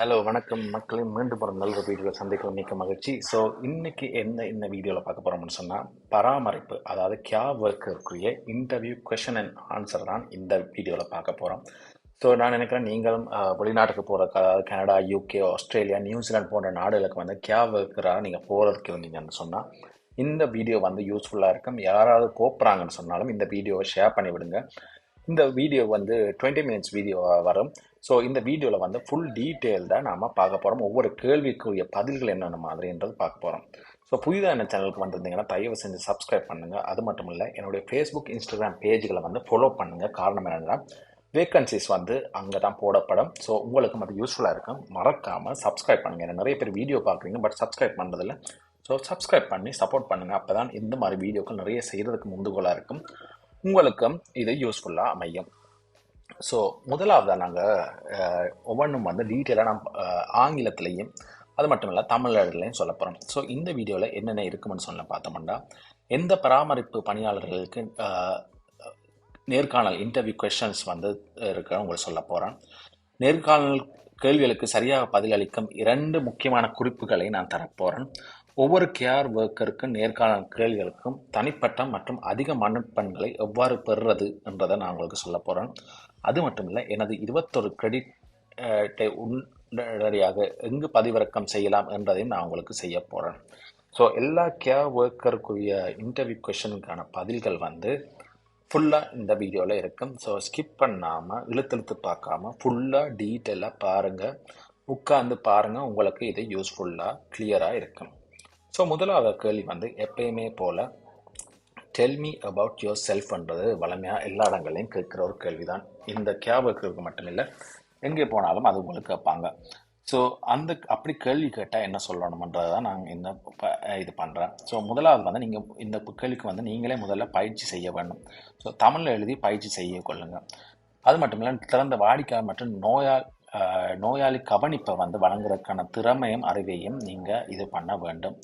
Hello வணக்கம். மக்களை மீண்டும் ஒரு நல்ல வீடியோவில் சந்திக்கும் மிக்க மகிழ்ச்சி. ஸோ இன்னைக்கு என்ன இந்த வீடியோவில் பார்க்க போகிறோம்னு சொன்னால் பராமரிப்பு அதாவது கியா ஒர்க்கருக்குரிய இன்டர்வியூ கொஷின் அண்ட் ஆன்சர் தான் இந்த வீடியோவில் பார்க்க போகிறோம் ஸோ நான் நினைக்கிறேன் நீங்களும் வெளிநாட்டுக்கு போகிறக்கு அதாவது கனடா யூகே ஆஸ்திரேலியா நியூசிலாந்து போன்ற நாடுகளுக்கு வந்து கியா ஒர்க்கராக நீங்கள் போகிறதுக்கு இருந்தீங்கன்னு சொன்னால் இந்த வீடியோ வந்து யூஸ்ஃபுல்லாக இருக்கும். யாராவது போகிறாங்கன்னு சொன்னாலும் இந்த வீடியோவை ஷேர் பண்ணிவிடுங்க. இந்த வீடியோ வந்து டுவெண்ட்டி மினிட்ஸ் வீடியோ வரும். ஸோ இந்த வீடியோவில் வந்து ஃபுல் டீட்டெயில்டாக நாம் பார்க்க போகிறோம் ஒவ்வொரு கேள்விக்குரிய பதில்கள் என்னென்ன மாதிரின்றது பார்க்க போகிறோம் ஸோ புதிதாக என்ன சேனலுக்கு வந்திருந்தீங்கன்னா தயவு செஞ்சு சப்ஸ்கிரைப் பண்ணுங்கள் அது மட்டும் இல்லை என்னுடைய ஃபேஸ்புக் இன்ஸ்டாகிராம் பேஜ்களை வந்து ஃபாலோ பண்ணுங்கள் காரணம் என்னென்னா வேக்கன்சிஸ் வந்து அங்கே தான் போடப்படும். ஸோ உங்களுக்கு அது யூஸ்ஃபுல்லாக இருக்கும். மறக்காமல் சப்ஸ்கிரைப் பண்ணுங்கள் ஏன்னா நிறைய பேர் வீடியோ பார்க்குறீங்க பட் சப்ஸ்கிரைப் பண்ணுறதில்ல ஸோ சப்ஸ்கிரைப் பண்ணி சப்போர்ட் பண்ணுங்கள் அப்போ தான் இந்த மாதிரி வீடியோக்கள் நிறைய செய்கிறதுக்கு முந்துகோலாக இருக்கும். உங்களுக்கும் இது யூஸ்ஃபுல்லாக அமையும். ஸோ முதலாவதாக நாங்கள் ஒவ்வொன்றும் வந்து டீட்டெயிலாக நான் ஆங்கிலத்திலையும் அது மட்டும் இல்லை தமிழ்லையும் சொல்ல போகிறோம் ஸோ இந்த வீடியோவில் என்னென்ன இருக்குமென்னு சொல்ல பார்த்தோம்னா எந்த பராமரிப்பு பணியாளர்களுக்கு நேர்காணல் இன்டர்வியூ கொஷன்ஸ் வந்து இருக்க உங்களுக்கு சொல்ல போகிறேன் நேர்காணல் கேள்விகளுக்கு சரியாக பதிலளிக்கும் இரண்டு முக்கியமான குறிப்புகளை நான் தரப்போகிறேன் ஒவ்வொரு கேர் ஒர்க்கருக்கும் நேர்காணல் கேள்விகளுக்கும் தனிப்பட்ட மற்றும் அதிக மதிப்பெண்களை எவ்வாறு பெறுறது என்றதை நான் உங்களுக்கு சொல்ல போகிறேன் அது மட்டும் இல்லை எனது இருபத்தொரு கிரெடிட்டை உடனடியாக எங்கு பதிவிறக்கம் செய்யலாம் என்றதையும் நான் உங்களுக்கு செய்ய போகிறேன் ஸோ எல்லா கேர் ஒர்க்கருக்குரிய இன்டர்வியூ கொஷனுக்கான பதில்கள் வந்து ஃபுல்லாக இந்த வீடியோவில் இருக்கும். ஸோ ஸ்கிப் பண்ணாமல் இழுத்தெழுத்து பார்க்காம ஃபுல்லாக டீட்டெயிலாக பாருங்கள் உட்காந்து பாருங்கள் உங்களுக்கு இது யூஸ்ஃபுல்லாக கிளியராக இருக்கும். ஸோ முதலாவது கேள்வி வந்து எப்பயுமே போல் டெல் மீ அபவுட் யுவர் செல்ஃப்ன்றது வளமையாக எல்லா இடங்களையும் கேட்குற ஒரு கேள்வி தான் இந்த கேபுக்கு மட்டுமில்லை எங்கே போனாலும் அது உங்களுக்கு கேட்பாங்க. ஸோ அந்த அப்படி கேள்வி கேட்டால் என்ன சொல்லணுமன்றதை தான் நாங்கள் இந்த ப- இது பண்ணுறேன் ஸோ முதலாவது வந்து நீங்கள் இந்த கேள்விக்கு வந்து நீங்களே முதல்ல பயிற்சி செய்ய வேண்டும். ஸோ தமிழில் எழுதி பயிற்சி செய்ய கொள்ளுங்கள் அது மட்டும் இல்லை திறந்த வாடிக்கை மற்றும் நோயால் நோயாளி கவனிப்பை வந்து வழங்குறதுக்கான திறமையும் அறிவையும் நீங்கள் இது பண்ண வேண்டும்.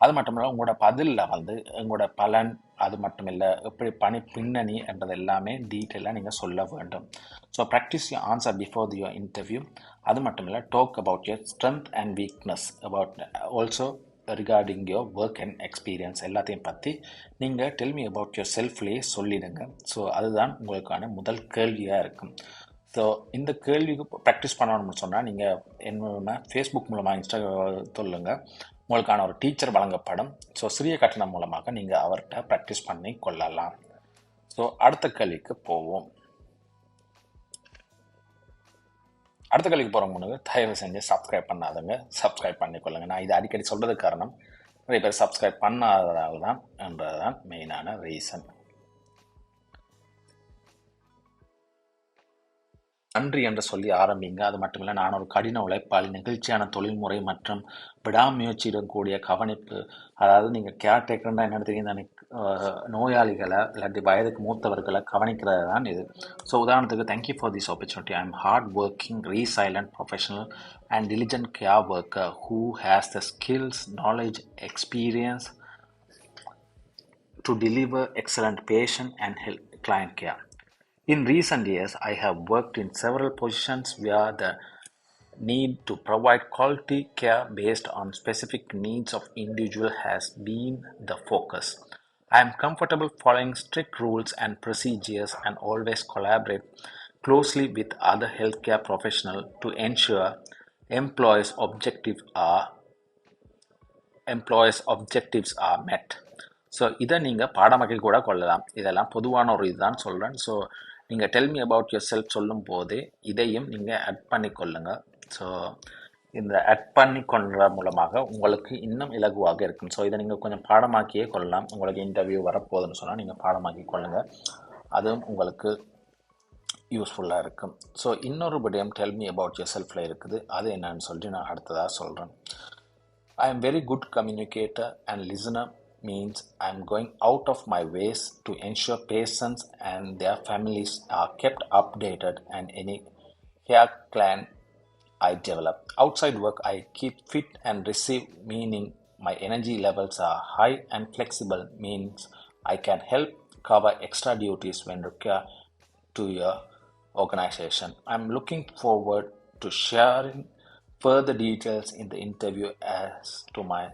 அது மட்டும் இல்லை உங்களோட பதிலில் வந்து உங்களோட பலன் அது மட்டும் இல்லை எப்படி பணி பின்னணி என்றது எல்லாமே டீட்டெயிலாக நீங்கள் சொல்ல வேண்டும். So practice you answer before your interview அது மட்டும் இல்லை talk about your strength and weakness about also regarding your work and experience எல்லாத்தையும் பற்றி நீங்கள் டெல்மி அபவுட் யுவர் செல்ஃப்லேயே சொல்லிடுங்க. ஸோ அதுதான் உங்களுக்கான முதல் கேள்வியாக இருக்கும். ஸோ இந்த கேள்விக்கு ப்ராக்டிஸ் பண்ணணும்னு சொன்னால் நீங்கள் என்ன ஃபேஸ்புக் மூலமாக இன்ஸ்டா சொல்லுங்கள் உங்களுக்கான ஒரு டீச்சர் வழங்கப்படும். ஸோ சிறிய கட்டணம் மூலமாக நீங்கள் அவர்கிட்ட ப்ராக்டிஸ் பண்ணி கொள்ளலாம். ஸோ அடுத்த கல்விக்கு போவோம். அடுத்த கல்விக்கு போகிற முன்னாடி தயவு செஞ்சு சப்ஸ்கிரைப் பண்ணாதவங்க சப்ஸ்கிரைப் பண்ணிக்கொள்ளுங்க. நான் இது அடிக்கடி சொல்கிறதுக்கு காரணம் நிறைய பேர் சப்ஸ்கிரைப் பண்ணாததால் தான் என்றது தான் மெயினான ரீசன் நன்றி என்று சொல்லி ஆரம்பிங்க. அது மட்டும் இல்லை நான் ஒரு கடின உழைப்பால் நெகிழ்ச்சியான தொழில்முறை மற்றும் விடாமுயற்சியுடன் கூடிய கவனிப்பு. அதாவது நீங்கள் கேர்டேக்கர்னா என்ன தெரியும்? நோயாளிகளை இல்லாட்டி வயதுக்கு மூத்தவர்களை கவனிக்கிறது தான் இது. ஸோ உதாரணத்துக்கு thank you for this opportunity I am hard working resilient professional and diligent care worker who has the skills knowledge experience to deliver excellent patient and health client care In recent years, I have worked in several positions where the need to provide quality care based on specific needs of individual has been the focus. I am comfortable following strict rules and procedures and always collaborate closely with other healthcare professionals to ensure employees' objectives are employees objectives are met so இதை நீங்கள் பாடமாக்கி கூட கொள்ளலாம் இதெல்லாம் பொதுவான ஒரு இதுதான் சொல்கிறேன் ஸோ நீங்கள் tell me about yourself சொல்லும் போது இதையும் நீங்கள் ஆட் பண்ணி ஸோ இந்த ஆட் பண்ணி கொள்ற மூலமாக உங்களுக்கு இன்னும் இலகுவாக இருக்கும். ஸோ இதை நீங்கள் கொஞ்சம் பாடமாக்கியே கொள்ளலாம். உங்களுக்கு இன்டர்வியூ வரப்போகுதுன்னு சொன்னால் நீங்கள் பாடமாக்கி கொள்ளுங்கள் அதுவும் உங்களுக்கு யூஸ்ஃபுல்லாக இருக்கும். ஸோ இன்னொரு விடயம் டெல் மீ அபவுட் யுவர் செல்ஃபில் இருக்குது. அது என்னன்னு சொல்லிட்டு நான் அடுத்ததாக சொல்கிறேன் I am very good communicator and listener means I am going out of my ways to ensure patients and their families are kept updated and any care plan I develop. Outside work I keep fit and receive meaning my energy levels are high and flexible means I can help cover extra duties when required to your organization. I'm looking forward to sharing further details in the interview as to my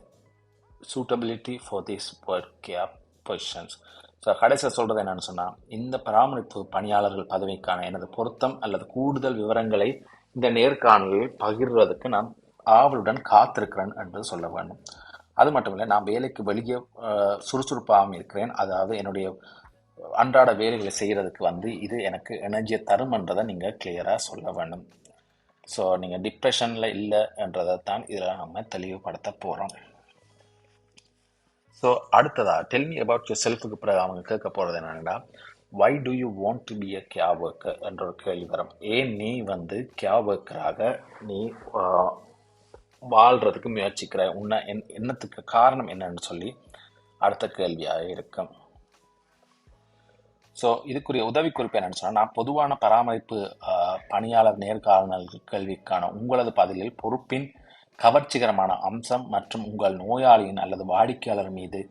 suitability for this work care positions so கடைசியில் சொல்கிறது என்னென்னு சொன்னால் இந்த பராமரிப்பு பணியாளர்கள் பதவிக்கான எனது பொருத்தம் அல்லது கூடுதல் விவரங்களை இந்த நேர்காணலில் பகிர்வதற்கு நான் ஆவலுடன் காத்திருக்கிறேன் என்று சொல்ல வேண்டும். அது மட்டும் இல்லை நான் வேலைக்கு வெளியே சுறுசுறுப்பாகவும் இருக்கிறேன். அதாவது என்னுடைய அன்றாட வேலைகளை செய்கிறதுக்கு வந்து இது எனக்கு எனர்ஜியை தரும்ன்றதை நீங்கள் கிளியராக சொல்ல வேண்டும். ஸோ நீங்கள் டிப்ரெஷனில் இல்லைன்றதை தான் இதில் நம்ம தெளிவுபடுத்த போகிறோம் ஸோ அடுத்ததா டெல் மீ அபவுட் யூர் செல்ஃபுக்கு பிறகு அவங்க கேட்க போகிறது என்னென்னா why do you want to be a care worker என்ற ஒரு கேள்வி வரும். ஏன் நீ வந்து கே ஒர்க்கராக நீ வாழ்கிறதுக்கு முயற்சிக்கிற? உன்னை என் என்னத்துக்கு காரணம் என்னன்னு சொல்லி அடுத்த கேள்வியாக இருக்கும். ஸோ இதுக்குரிய உதவி குறிப்பு சொன்னால் நான் பொதுவான பராமரிப்பு பணியாளர் நேர்காணல் கேள்விக்கான உங்களது பதிலில் பொறுப்பின் கவர்ச்சிகரமான அம்சம் மற்றும் உங்கள் நோயாளியின் அல்லது வாடிக்கையாளர் மீது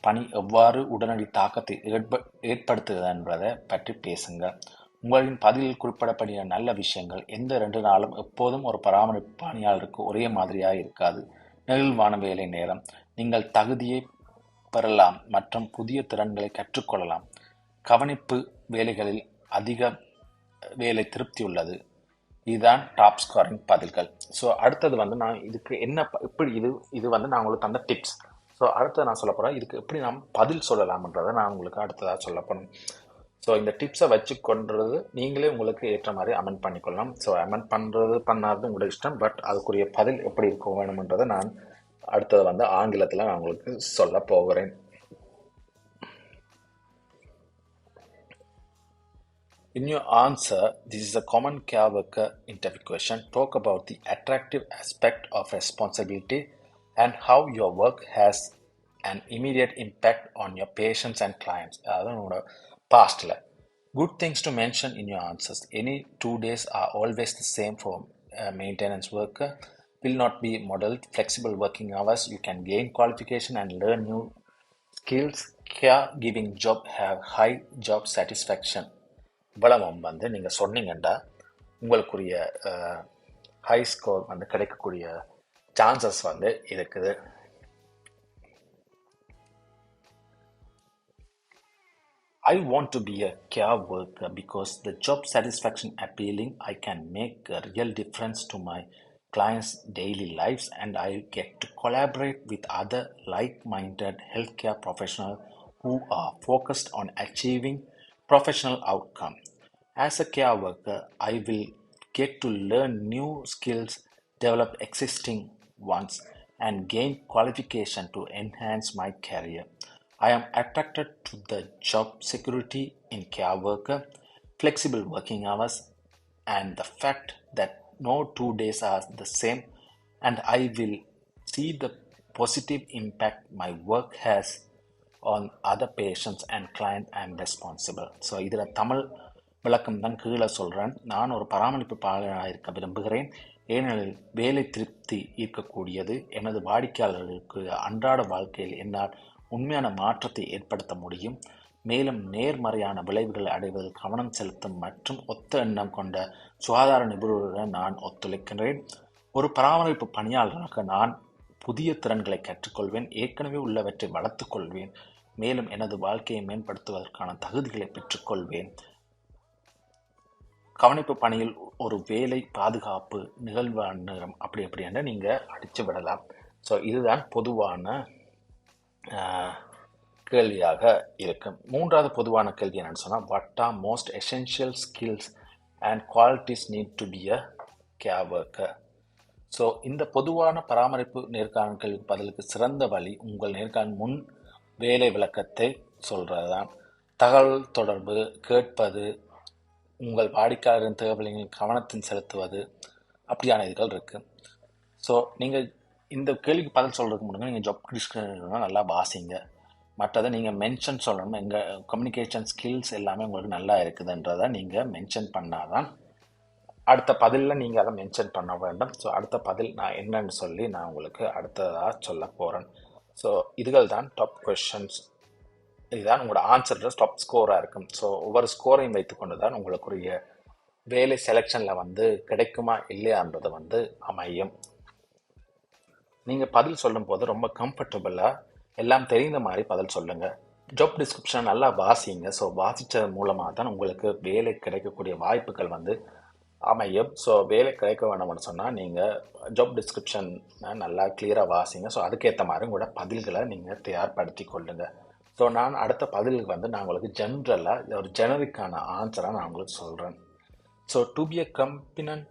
பணி எவ்வாறு உடனடி தாக்கத்தை ஏற்ப ஏற்படுத்துகிறது என்பதை பற்றி பேசுங்கள். உங்களின் பதிலில் குறிப்பிடப்படிய நல்ல விஷயங்கள் எந்த ரெண்டு நாளும் எப்போதும் ஒரு பராமரிப்பு பணியாளருக்கு ஒரே மாதிரியாக இருக்காது. நெகிழ்வான வேலை நேரம். நீங்கள் தகுதியை பெறலாம் மற்றும் புதிய திறன்களை கற்றுக்கொள்ளலாம். கவனிப்பு வேலைகளில் அதிக வேலை திருப்தி உள்ளது. இதுதான் டாப் ஸ்கோரிங் பதில்கள். ஸோ அடுத்தது வந்து நான் இதுக்கு என்ன ப- எப்படி இது இது வந்து நான் உங்களுக்கு தந்த டிப்ஸ் ஸோ அடுத்தது நான் சொல்ல போகிறேன் இதுக்கு எப்படி நாம் பதில் சொல்லலாம்ன்றதை நான் உங்களுக்கு அடுத்ததாக சொல்ல போகணும் ஸோ இந்த டிப்ஸை வச்சு கொண்டது நீங்களே உங்களுக்கு ஏற்ற மாதிரி அமெண்ட் பண்ணிக்கொள்ளலாம். ஸோ அமெண்ட் பண்ணுறது பண்ணாதது உங்களோட இஷ்டம். பட் அதுக்குரிய பதில் எப்படி இருக்க வேணுமன்றதை நான் அடுத்தது வந்து ஆங்கிலத்தில் நான் உங்களுக்கு சொல்ல போகிறேன். In your answer, this is a common care worker interview question. Talk about the attractive aspect of responsibility and how your work has an immediate impact on your patients and clients. அதாவது உங்களோட பாஸ்டில் good things to mention in your answers any two days are always the same for maintenance worker will not be modeled flexible working hours you can gain qualification and learn new skills caregiving job have high job satisfaction இவ்வளவும் வந்து நீங்கள் சொன்னீங்கன்னா உங்களுக்குரிய high score வந்து கிடைக்கக்கூடிய chances வந்து இருக்குது I want to be a care worker because the job satisfaction appealing. I can make a real difference to my clients' daily lives and I get to collaborate with other like-minded healthcare professionals who are focused on achieving professional outcome. As a care worker, I will get to learn new skills, develop existing ones, and gain qualification to enhance my career. I am attracted to the job security in care worker, flexible working hours, and the fact that no two days are the same, and I will see the positive impact my work has on other patients and client and responsible so இதில் தமிழ் விளக்கம் தான் கீழே சொல்கிறேன் நான் ஒரு பராமரிப்பு பாலனாக இருக்க விரும்புகிறேன். ஏனெனில் வேலை திருப்தி ஈர்க்கக்கூடியது. எனது வாடிக்கையாளர்களுக்கு அன்றாட வாழ்க்கையில் என்னால் உண்மையான மாற்றத்தை ஏற்படுத்த முடியும். மேலும் நேர்மறையான விளைவுகளை அடைவதில் கவனம் செலுத்தும் மற்றும் ஒத்த எண்ணம் கொண்ட சுகாதார நிபுணருடன் நான் ஒத்துழைக்கின்றேன். ஒரு பராமரிப்பு பணியாளராக நான் புதிய திறன்களை கற்றுக்கொள்வேன் ஏற்கனவே உள்ளவற்றை வளர்த்துக்கொள்வேன் மேலும் எனது வாழ்க்கையை மேம்படுத்துவதற்கான தகுதிகளை பெற்றுக்கொள்வேன். கவனிப்பு பணியில் ஒரு வேலை பாதுகாப்பு நிகழ்வான நேரம் அப்படி அப்படி என்று நீங்கள் அடித்து விடலாம். ஸோ இதுதான் பொதுவான கேள்வியாக இருக்கும். மூன்றாவது பொதுவான கேள்வி என்னென்னு சொன்னால் what are most essential skills and qualities need to be a care worker so இந்த பொதுவான பராமரிப்பு நேர்காணல் பதிலுக்கு சிறந்த வழி உங்கள் நேர்காணல் முன் வேலை விளக்கத்தை சொல்கிறது தான் தகவல் தொடர்பு கேட்பது உங்கள் வாடிக்கையாளரின் தேவைகளில் கவனத்தின் செலுத்துவது அப்படியான இதுகள் இருக்குது ஸோ நீங்கள் இந்த கேள்விக்கு பதில் சொல்கிறதுக்கு முன்னாடி நீங்கள் ஜாப் டிஸ்கிரிப்ஷன் நல்லா வாசிங்க. மற்றதை நீங்கள் மென்ஷன் சொல்லணும். எங்கள் கம்யூனிகேஷன் ஸ்கில்ஸ் எல்லாமே உங்களுக்கு நல்லா இருக்குதுன்றதை நீங்கள் மென்ஷன் பண்ணால் தான் அடுத்த பதிலில் நீங்கள் அதை மென்ஷன் பண்ண வேண்டும். ஸோ அடுத்த பதில் நான் என்னன்னு சொல்லி நான் உங்களுக்கு அடுத்ததாக சொல்ல போகிறேன் ஸோ இதுகள் தான் டாப் கொஷன்ஸ் இதுதான் உங்களோட ஆன்சர் டாப் ஸ்கோராக இருக்கும். ஸோ ஒவ்வொரு ஸ்கோரையும் வைத்துக்கொண்டு தான் உங்களுக்குரிய வேலை செலெக்ஷனில் வந்து கிடைக்குமா இல்லையான்றது வந்து அமையும். நீங்கள் பதில் சொல்லும்போது ரொம்ப கம்ஃபர்டபுளாக எல்லாம் தெரிந்த மாதிரி பதில் சொல்லுங்கள் ஜாப் டிஸ்கிரிப்ஷன் நல்லா வாசிங்க. ஸோ வாசித்தது மூலமாக தான் உங்களுக்கு வேலை கிடைக்கக்கூடிய வாய்ப்புகள் வந்து அமையும் ஸோ வேலை கிடைக்க வேணும்னு சொன்னால் நீங்கள் ஜாப் டிஸ்கிரிப்ஷன் நல்லா கிளியராக வாசிங்க ஸோ அதுக்கேற்ற மாதிரி உங்களோட பதில்களை நீங்கள் தயார்படுத்தி கொள்ளுங்கள் ஸோ நான் அடுத்த பதிலுக்கு வந்து நான் உங்களுக்கு ஜென்ரலாக ஒரு ஜெனரிக்கான ஆன்சராக நான் உங்களுக்கு சொல்கிறேன் So, to be a competent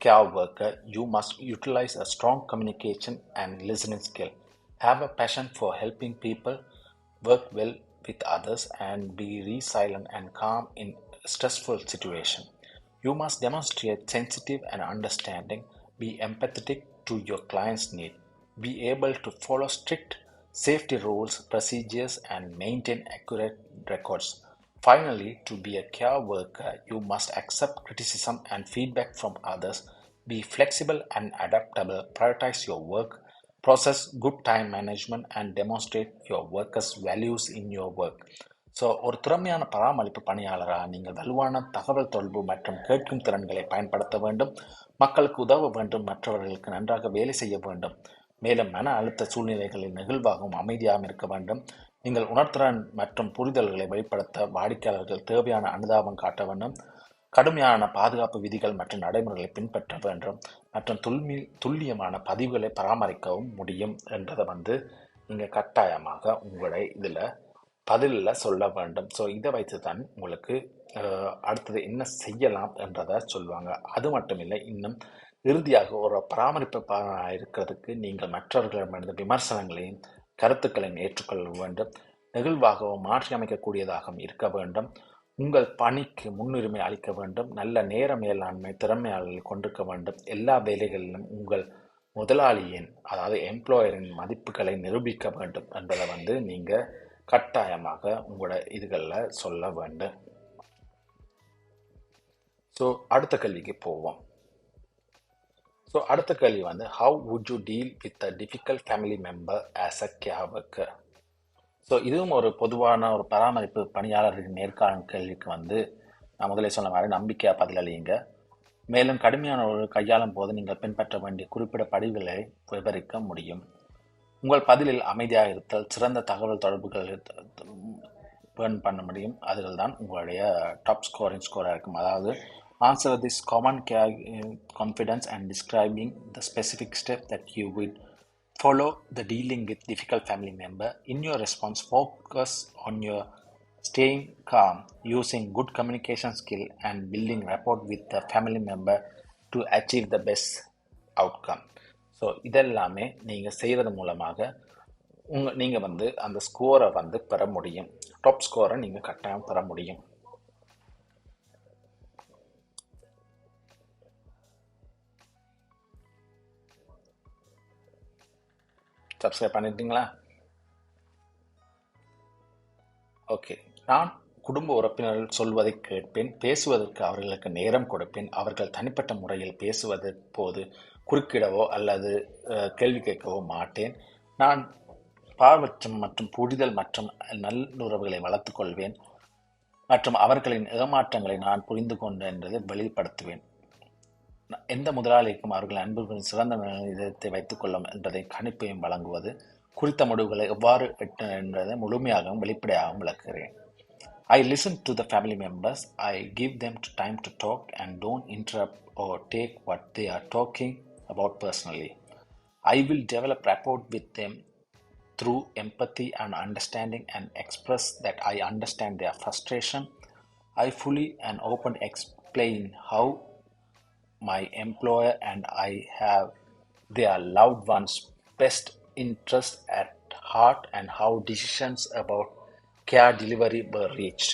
care worker, you must utilize a strong communication and listening skill. Have a passion for helping people, work well with others, and be resilient and calm in stressful situation. You must demonstrate sensitive and understanding, be empathetic to your client's need, be able to follow strict safety rules, procedures, and maintain accurate records. Finally, to be a care worker, you must accept criticism and feedback from others, be flexible and adaptable, prioritize your work, process good time management, and demonstrate your workers' values in your work. So ஒரு திறமையான பராமரிப்பு பணியாளராக நீங்கள் வலுவான தகவல் தொடர்பு மற்றும் கேட்கும் திறன்களை பயன்படுத்த வேண்டும் மக்களுக்கு உதவ வேண்டும் மற்றவர்களுக்கு நன்றாக வேலை செய்ய வேண்டும். மேலும் மன அழுத்த சூழ்நிலைகளில் நெகிழ்வாகவும் அமைதியாகவும் இருக்க வேண்டும். நீங்கள் உணர்திறன் மற்றும் புரிதல்களை வெளிப்படுத்த வாடிக்கையாளர்கள் தேவையான அனுதாபம் காட்ட வேண்டும். கடுமையான பாதுகாப்பு விதிகள் மற்றும் நடைமுறைகளை பின்பற்ற வேண்டும். மற்றும் துல்மி துல்லியமான பதிவுகளை பராமரிக்கவும் முடியும் என்றதை வந்து நீங்கள் கட்டாயமாக உங்களை இதில் பதிலில் சொல்ல வேண்டும். ஸோ இதை வைத்து தான் உங்களுக்கு அடுத்தது என்ன செய்யலாம் என்றதை சொல்லுவாங்க. அது மட்டும் இல்லை இன்னும் இறுதியாக ஒரு பராமரிப்பு இருக்கிறதுக்கு நீங்கள் மற்றவர்களிடமிருந்து விமர்சனங்களையும் கருத்துக்களையும் ஏற்றுக்கொள்ள வேண்டும். நெகிழ்வாகவும் மாற்றி அமைக்கக்கூடியதாகவும் இருக்க வேண்டும். உங்கள் பணிக்கு முன்னுரிமை அளிக்க வேண்டும். நல்ல நேர மேலாண்மை திறமையாளர்கள் கொண்டிருக்க வேண்டும். எல்லா வேலைகளிலும் உங்கள் முதலாளியின் அதாவது எம்ப்ளாயரின் மதிப்புகளை நிரூபிக்க வேண்டும் என்பதை வந்து நீங்கள் கட்டாயமாக உங்களோட இதுகளில் சொல்ல வேண்டும். ஸோ அடுத்த கேள்விக்கு போவோம். ஸோ அடுத்த கேள்வி வந்து how would you deal with a difficult family member as a care worker so இதுவும் ஒரு பொதுவான ஒரு பராமரிப்பு பணியாளர்களின் நேர்காணல் கேள்விக்கு வந்து நான் முதலே சொன்ன மாதிரி நம்பிக்கையாக பதிலளியுங்க. மேலும் கடுமையான ஒரு கையாளும் போது நீங்கள் பின்பற்ற வேண்டிய குறிப்பிட்ட படிவுகளை விவரிக்க முடியும். உங்கள் பதிலில் அமைதியாக இருத்தல் சிறந்த தகவல் தொடர்புகள் பேர்ன் பண்ண முடியும் அதுகள் தான் உங்களுடைய டாப் ஸ்கோரிங் ஸ்கோராக இருக்கும் அதாவது answer this common care confidence and describing the specific step that you will follow the dealing with difficult family member in your response focus on your staying calm using good communication skill and building rapport with the family member to achieve the best outcome so இதெல்லாமே நீங்கள் செய்கிறது மூலமாக உங்கள் நீங்கள் வந்து அந்த ஸ்கோரை வந்து பெற முடியும். டாப் ஸ்கோரை நீங்கள் கட்டாயம் பெற முடியும். சப்ஸ்கிரைப் பண்ணிட்டீங்களா? ஓகே நான் குடும்ப உறுப்பினர்கள் சொல்வதை கேட்பேன் பேசுவதற்கு அவர்களுக்கு நேரம் கொடுப்பேன் அவர்கள் தனிப்பட்ட முறையில் பேசுவது போது குறுக்கிடவோ அல்லது கேள்வி கேட்கவோ மாட்டேன். நான் பாரபட்சம் மற்றும் புரிதல் மற்றும் நல்லுறவுகளை வளர்த்து கொள்வேன். மற்றும் அவர்களின் ஏமாற்றங்களை நான் புரிந்து கொண்டேன் என்பதை வெளிப்படுத்துவேன். எந்த முதலாளிக்கும் அவர்கள் அன்புகளின் சிறந்த இதத்தை வைத்துக் கொள்ளும் என்பதை கணிப்பையும் வழங்குவது குறித்த முடிவுகளை எவ்வாறு எட்ட என்பதை முழுமையாகவும் வெளிப்படையாகவும் விளக்குகிறேன். I listen to the family members I give them to time to talk and don't interrupt or take what they are talking about personally. I will develop rapport with them through empathy and understanding and express that I understand their frustration. I fully and open explain how my employer and I have their loved ones' best interest at heart and how decisions about care delivery were reached.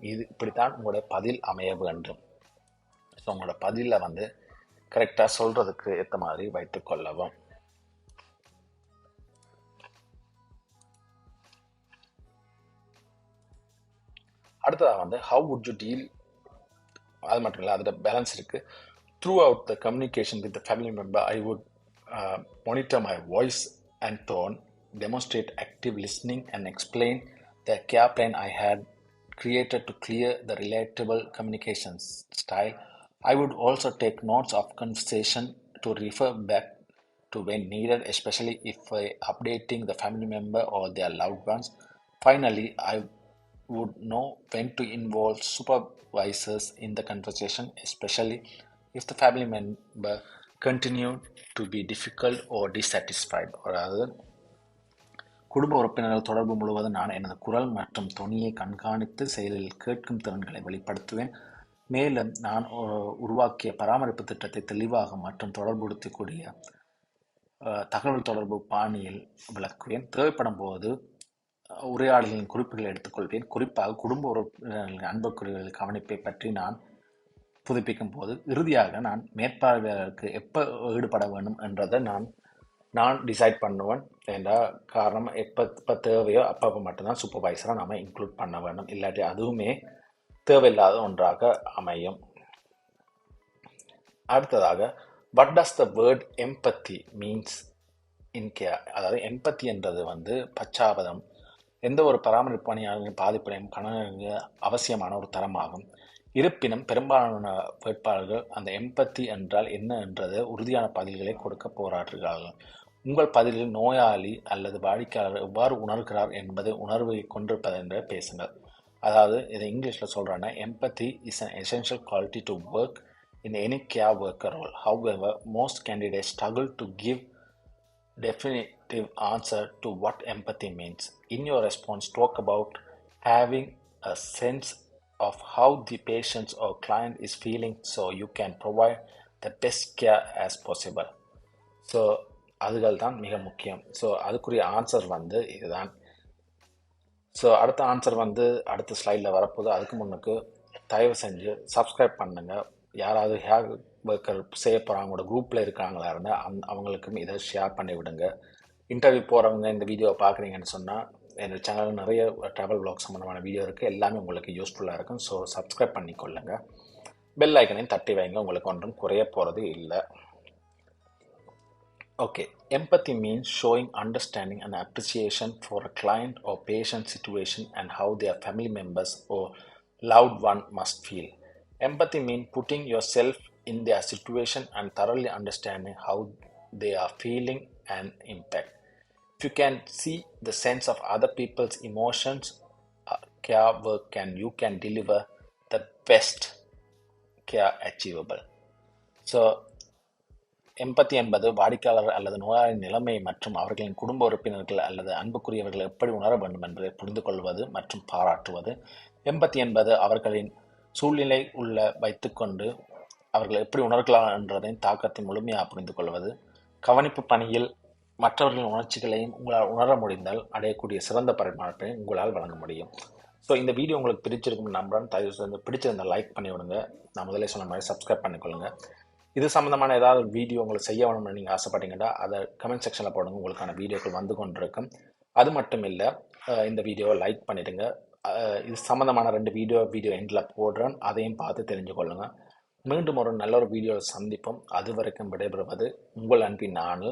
இது இப்படித்தான் உங்களோட பதில் அமைய வேண்டும் so உங்களோட பதிலில் வந்து கரெக்டாக சொல்கிறதுக்கு ஏற்ற மாதிரி வைத்துக்கொள்ளவும் அடுத்ததாக வந்து ஹவு வுட் யூ டீல் அது மட்டும் இல்லை அதில் பேலன்ஸ் இருக்குது throughout the communication with the family member I would monitor my voice and don't demonstrate active listening and explain the gap I had created to clear the relatable communication style I would also take notes of conversation to refer back to when needed, especially if updating the family member or their loved ones. Finally, I would know when to involve supervisors in the conversation, especially if the family member continued to be difficult or dissatisfied. அதாவது குடும்ப உறுப்பினர்கள் தொடர்பு முழுவதும் நான் எனது குரல் மற்றும் தொனியை கண்காணித்து செயலில் கேட்கும் திறன்களை வெளிப்படுத்துவேன் மேலும் நான் உருவாக்கிய பராமரிப்பு திட்டத்தை தெளிவாக மற்றும் தொடர்புடுத்தக்கூடிய தகவல் தொடர்பு பாணியில் விளக்குவேன். தேவைப்படும் போது உரையாடலின் குறிப்புகளை எடுத்துக்கொள்வேன். குறிப்பாக குடும்ப உறுப்பினர்களின் அன்புக்குறிகளின் கவனிப்பை பற்றி நான் புதுப்பிக்கும் போது இறுதியாக நான் மேற்பார்வையாளருக்கு எப்போ ஈடுபட வேண்டும் என்றதை நான் நான் டிசைட் பண்ணுவேன். ஏண்டா காரணம் எப்போ இப்போ தேவையோ அப்பப்போ மட்டும்தான் சூப்பர்வைசராக நாம் இன்க்ளூட் பண்ண வேண்டும். இல்லாட்டி அதுவுமே தேவையில்லாத ஒன்றாக அமையும். அடுத்ததாக what does the word empathy means in care அதாவது எம்பத்தி என்றது வந்து பச்சாபதம். எந்த ஒரு பராமரிப்பு பணியாளர்களின் பாதிப்பினையும் கணக்கு அவசியமான ஒரு தரமாகும். இருப்பினும் பெரும்பாலான வேட்பாளர்கள் அந்த எம்பத்தி என்றால் என்ன என்றது உறுதியான பதில்களை கொடுக்க போராடுகிறார்கள். உங்கள் பதிலில் நோயாளி அல்லது வாடிக்கையாளர் எவ்வாறு உணர்கிறார் என்பதை உணர்வை கொண்டிருப்பதென்று பேசுங்கள். அதாவது இதை இங்கிலீஷில் சொல்கிறேன்னா empathy is an essential quality to work in any care worker role. However, most candidates struggle to give definitive answer to what empathy means. In your response, talk about having a sense of how the patient or client is feeling so you can provide the best care as possible. So அதுகள் தான் மிக முக்கியம் so அதுக்குரிய answer வந்து இதுதான் so அடுத்த answer வந்து அடுத்த ஸ்லைடில் வரப்போகுது. அதுக்கு முன்னுக்கு தயவு செஞ்சு சப்ஸ்கிரைப் பண்ணுங்கள் யாராவது ஹேர் ஒர்க்கர் செய்ய போகிறவங்களோட குரூப்பில் இருக்காங்களா இருந்தால் அந் அவங்களுக்கும் இதை ஷேர் பண்ணி விடுங்க. இன்டர்வியூ போகிறவங்க இந்த வீடியோவை பார்க்குறீங்கன்னு சொன்னால் என்னோட சேனலில் நிறைய ட்ராவல் vlog சம்மந்தமான வீடியோ இருக்குது எல்லாமே உங்களுக்கு யூஸ்ஃபுல்லாக இருக்கும். ஸோ சப்ஸ்கிரைப் பண்ணிக்கொள்ளுங்கள் பெல் ஐக்கனையும் தட்டி வைங்க. உங்களுக்கு ஒன்றும் குறைய போகிறது இல்லை. Okay, empathy means showing understanding and appreciation for a client or patient situation and how their family members or loved one must feel. Empathy means putting yourself in their situation and thoroughly understanding how they are feeling and impact. If you can see the sense of other people's emotions, uh, care work can you can deliver the best care achievable. So எம்பத்தி என்பது வாடிக்கையாளர் அல்லது நோயாளியின் நிலைமை மற்றும் அவர்களின் குடும்ப உறுப்பினர்கள் அல்லது அன்புக்குரியவர்கள் எப்படி உணர வேண்டும் என்பதை புரிந்து கொள்வது மற்றும் பாராட்டுவது. எம்பத்தி என்பது அவர்களின் சூழ்நிலை உள்ள வைத்துக்கொண்டு அவர்கள் எப்படி உணர்கிறார்கள் என்றதையும் தாக்கத்தை முழுமையாக புரிந்து கொள்வது. கவனிப்பு பணியில் மற்றவர்களின் உணர்ச்சிகளையும் உங்களால் உணர முடிந்தால் அடையக்கூடிய சிறந்த பரிமாற்றத்தை உங்களால் வழங்க முடியும். ஸோ இந்த வீடியோ உங்களுக்கு பிடிச்சிருக்கும் நம்புறேன். தயவு செஞ்சு பிடிச்சிருந்தால் லைக் பண்ணி விடுங்க நான் முதலே சொன்ன மாதிரி சப்ஸ்கிரைப் பண்ணிக்கொள்ளுங்கள் இது சம்மந்தமான ஏதாவது வீடியோ உங்களுக்கு செய்ய வேணும்னு நீங்கள் ஆசைப்பட்டீங்கன்னா அதை கமெண்ட் செக்ஷனில் போடுங்க. உங்களுக்கான வீடியோக்கள் வந்து கொண்டிருக்கும். அது மட்டும் இல்லை இந்த வீடியோவை லைக் பண்ணிடுங்க. இது சம்மந்தமான ரெண்டு வீடியோ வீடியோ எண்டில் போடுறேன். அதையும் பார்த்து தெரிஞ்சு மீண்டும் ஒரு நல்ல ஒரு வீடியோ சந்திப்போம். அது வரைக்கும் விடைபெறுவது உங்கள் அன்பின் நானு.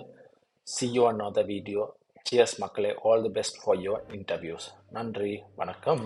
சியோ you த வீடியோ சியர்ஸ் மக்களே. All the best for your interviews நன்றி. வணக்கம்.